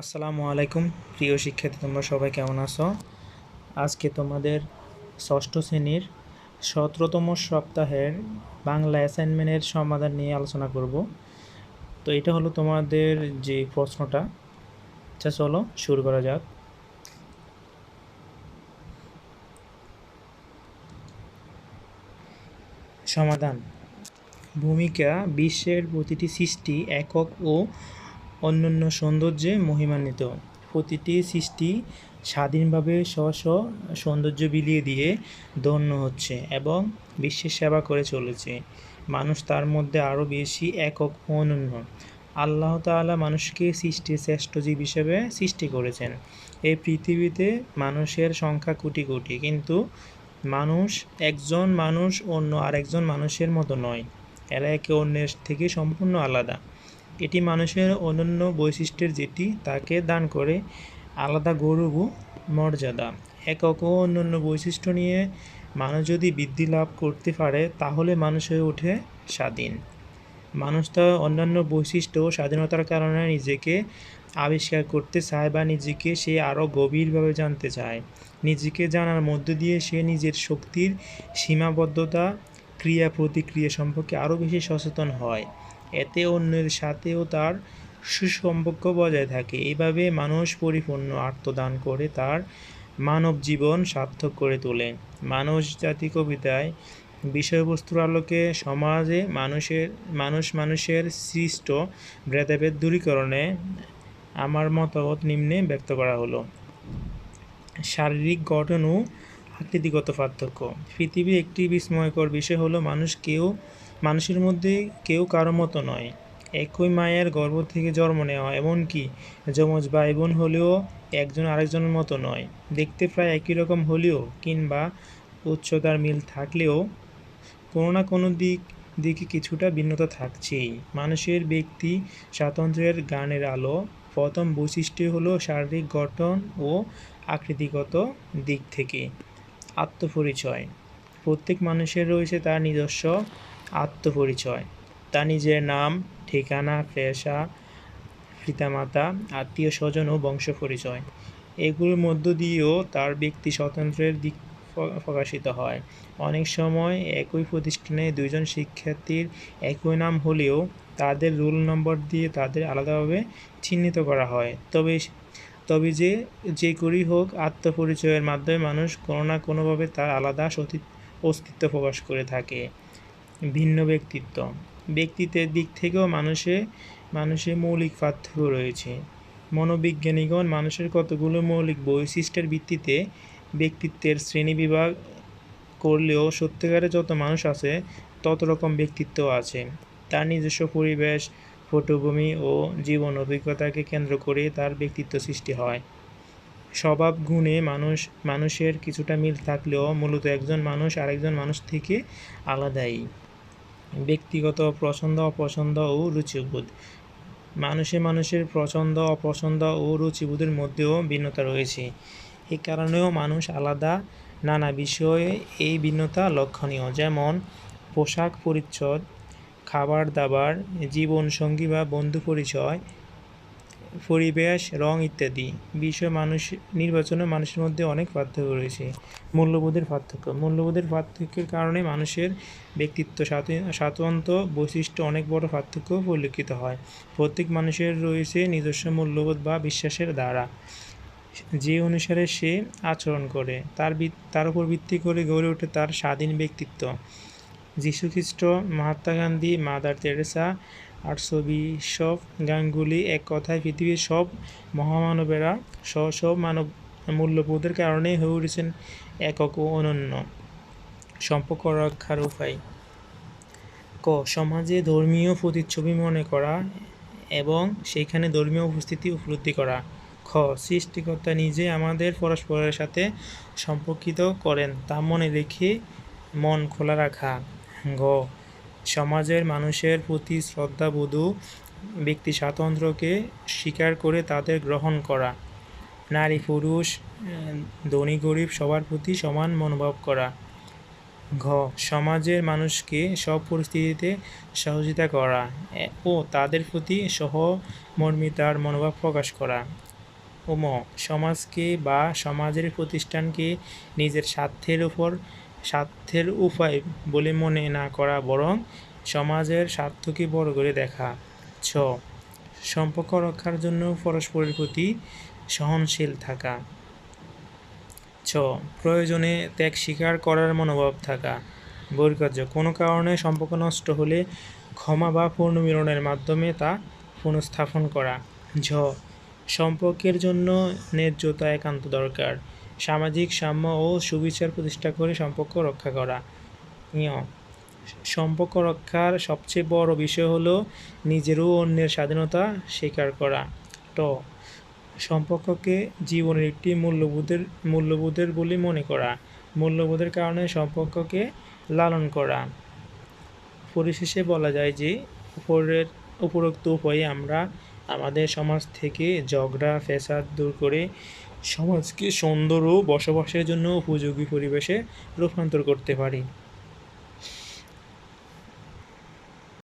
আসসালামু আলাইকুম, প্রিয় শিক্ষার্থী, তোমরা সবাই কেমন আছো? আজকে তোমাদের ষষ্ঠ শ্রেণির সতেরোতম সপ্তাহের বাংলা অ্যাসাইনমেন্টের সমাধান নিয়ে আলোচনা করব। তো এটা হলো তোমাদের যে প্রশ্নটা। আচ্ছা চলো শুরু করা যাক। সমাধান। ভূমিকা, বিশ্বের প্রতিটি সৃষ্টি একক ও অন্যান্য সৌন্দর্যে মহিমান্বিত। প্রতিটি সৃষ্টি স্বাধীনভাবে স্ব স্ব সৌন্দর্য বিলিয়ে দিয়ে ধন্য হচ্ছে এবং বিশ্বের সেবা করে চলেছে। মানুষ তার মধ্যে আরও বেশি একক অনন্য। আল্লাহ তাআলা মানুষকে সৃষ্টির শ্রেষ্ঠ জীব হিসেবে সৃষ্টি করেছেন। এই পৃথিবীতে মানুষের সংখ্যা কোটি কোটি, কিন্তু মানুষ একজন মানুষ অন্য আরেকজন মানুষের মতো নয়। এরা একে অন্যের থেকে সম্পূর্ণ আলাদা। এটি মানুষের অনন্য বৈশিষ্ট্যের যেটি তাকে দান করে আলাদা গৌরব মর্যাদা। একক ও অন্যান্য বৈশিষ্ট্য নিয়ে মানুষ যদি বৃদ্ধি লাভ করতে পারে, তাহলে মানুষ হয়ে ওঠে স্বাধীন। মানুষ তার অন্যান্য বৈশিষ্ট্য ও স্বাধীনতার কারণে নিজেকে আবিষ্কার করতে চায় বা নিজেকে সে আরও গভীরভাবে জানতে চায়। নিজেকে জানার মধ্য দিয়ে সে নিজের শক্তির সীমাবদ্ধতা ক্রিয়া প্রতিক্রিয়া সম্পর্কে আরও বেশি সচেতন হয়। এতে অন্যের সাথেও তার সুসম্পর্ক বজায় থাকে। এইভাবে মানুষ পরিপূর্ণ আত্মদান করে তার মানব জীবন সার্থক করে তোলে। মানুষ জাতি কবিতায় বিষয়বস্তুর আলোকে সমাজে মানুষের, মানুষ মানুষের সৃষ্ট ভেদাভেদ দূরীকরণে আমার মতামত নিম্নে ব্যক্ত করা হলো। শারীরিক গঠন ও আকৃতিগত পার্থক্য। পৃথিবীর একটি বিস্ময়কর বিষয় হলো, মানুষ কেউ মানুষের মধ্যে কেউ কারও মতো নয়। একই মায়ের গর্ভ থেকে জন্ম নেওয়া, এমনকি যমজ ভাই বোন হলেও একজন আরেকজনের মতো নয়। দেখতে প্রায় একই রকম হলেও কিংবা উচ্চতার মিল থাকলেও কোনো না কোনো দিক দিকে কিছুটা ভিন্নতা থাকছেই। মানুষের ব্যক্তি স্বাতন্ত্র্যের গানের আলো, প্রথম বৈশিষ্ট্য হলো শারীরিক গঠন ও আকৃতিগত দিক থেকে আত্মপরিচয়। প্রত্যেক মানুষের রয়েছে তার নিজস্ব আত্মপরিচয়। তার নিজের নাম, ঠিকানা, পেশা, পিতামাতা আত্মীয় স্বজন ও বংশ পরিচয়। এগুলোর মধ্য দিয়েও তার ব্যক্তি স্বতন্ত্রের দিক প্রকাশিত হয়। অনেক সময় একই প্রতিষ্ঠানে দুইজন শিক্ষার্থীর একই নাম হলেও তাদের রোল নম্বর দিয়ে তাদের আলাদাভাবে চিহ্নিত করা হয়। তবে তবে যে যে করেই হোক, আত্মপরিচয়ের মাধ্যমে মানুষ কোনো না কোনোভাবে তার আলাদা অস্তিত্ব প্রকাশ করে থাকে। ভিন্ন ব্যক্তিত্ব। ব্যক্তিত্বের দিক থেকেও মানুষে মানুষের মৌলিক পার্থক্য রয়েছে। মনোবিজ্ঞানীগণ মানুষের কতগুলো মৌলিক বৈশিষ্ট্যের ভিত্তিতে ব্যক্তিত্বের শ্রেণীবিভাগ করলেও সত্যিকারে যত মানুষ আছে, তত রকম ব্যক্তিত্ব আছে। তার নিজস্ব পরিবেশ, পটভূমি ও জীবন অভিজ্ঞতাকে কেন্দ্র করে তার ব্যক্তিত্ব সৃষ্টি হয়। স্বভাব গুণে মানুষ, মানুষের কিছুটা মিল থাকলেও মূলত একজন মানুষ আরেকজন মানুষ থেকে আলাদাই। ব্যক্তিগত পছন্দ অপছন্দ ও রুচিবোধ। মানুষে মানুষের পছন্দ অপছন্দ ও রুচিবোধের মধ্যেও ভিন্নতা রয়েছে। এ কারণেও মানুষ আলাদা নানা বিষয়ে এই ভিন্নতা লক্ষণীয়। যেমন, পোশাক পরিচ্ছদ, খাবার দাবার, জীবনসঙ্গী বা বন্ধু পরিচয় পরিবেশ, রং ইত্যাদি বিষয় মানুষ, নির্বাচনে মানুষের মধ্যে অনেক পার্থক্য রয়েছে। মূল্যবোধের পার্থক্য। মূল্যবোধের পার্থক্যের কারণে মানুষের ব্যক্তিত্ব স্বাতন্ত্র বৈশিষ্ট্য অনেক বড় পার্থক্য পরিলক্ষিত হয়। প্রত্যেক মানুষের রয়েছে নিজস্ব মূল্যবোধ বা বিশ্বাসের দ্বারা। যে অনুসারে সে আচরণ করে, তার তার উপর ভিত্তি করে গড়ে ওঠে তার স্বাধীন ব্যক্তিত্ব। যীশুখ্রিস্ট, মহাত্মা গান্ধী, মাদার তেরেসা আটশো বিশপ গাঙ্গুলি এক কথায় পৃথিবীর সব মহামানবেরা স্ব সব মানব মূল্যবোধের কারণে হয়ে উঠেছেন একক ও অনন্য সম্পর্ক রক্ষার উপায়। ক, সমাজে ধর্মীয় প্রতিচ্ছবি মনে করা এবং সেইখানে ধর্মীয় উপস্থিতি উপলব্ধি করা। খ, সৃষ্টিকর্তা নিজে আমাদের পরস্পরের সাথে সম্পর্কিত করেন তা মনে রেখে মন খোলা রাখা। গ সমাজের মানুষের প্রতি শ্রদ্ধাবোধ ব্যক্তি স্বাতন্ত্র্যকে স্বীকার করে তাদের গ্রহণ করা। নারী, পুরুষ, ধনী, গরিব সবার প্রতি সমান মনোভাব করা। ঘ, সমাজের মানুষকে সব পরিস্থিতিতে সহযোগিতা করা ও তাদের প্রতি সহমর্মিতার মনোভাব প্রকাশ করা। ও ম সমাজকে বা সমাজের প্রতিষ্ঠানকে নিজের স্বার্থের উপর স্বার্থের উপায় বলে মনে না করা বরং সমাজের স্বার্থকে বড় করে দেখা। ছ, সম্পর্ক রক্ষার জন্য পরস্পরের প্রতি সহনশীল থাকা। ছ, প্রয়োজনে ত্যাগ স্বীকার করার মনোভাব থাকা। বৈকার্য, কোনো কারণে সম্পর্ক নষ্ট হলে ক্ষমা বা পুনর্মিলনের মাধ্যমে তা পুনঃস্থাপন করা। ঝ, সম্পর্কের জন্য ন্যায্যতা একান্ত দরকার। সামাজিক সাম্য ও সুবিচার প্রতিষ্ঠা করে সম্পর্ক রক্ষা করা। সম্পর্ক রক্ষার সবচেয়ে বড় বিষয় হলো নিজের ও অন্যের স্বাধীনতা স্বীকার করা। ট। সম্পর্ককে জীবনের একটি মূল্যবোধের মূল্যবোধের বলে মনে করা। মূল্যবোধের কারণে সম্পর্ককে লালন করা। পরিশেষে বলা যায় যে, উপরের, উপরোক্ত উপায়ে আমরা আমাদের সমাজ থেকে ঝগড়া, ফ্যাসাদ দূর করে সমাজকে সুন্দর ও বসবাসের জন্য উপযোগী পরিবেশে রূপান্তর করতে পারি।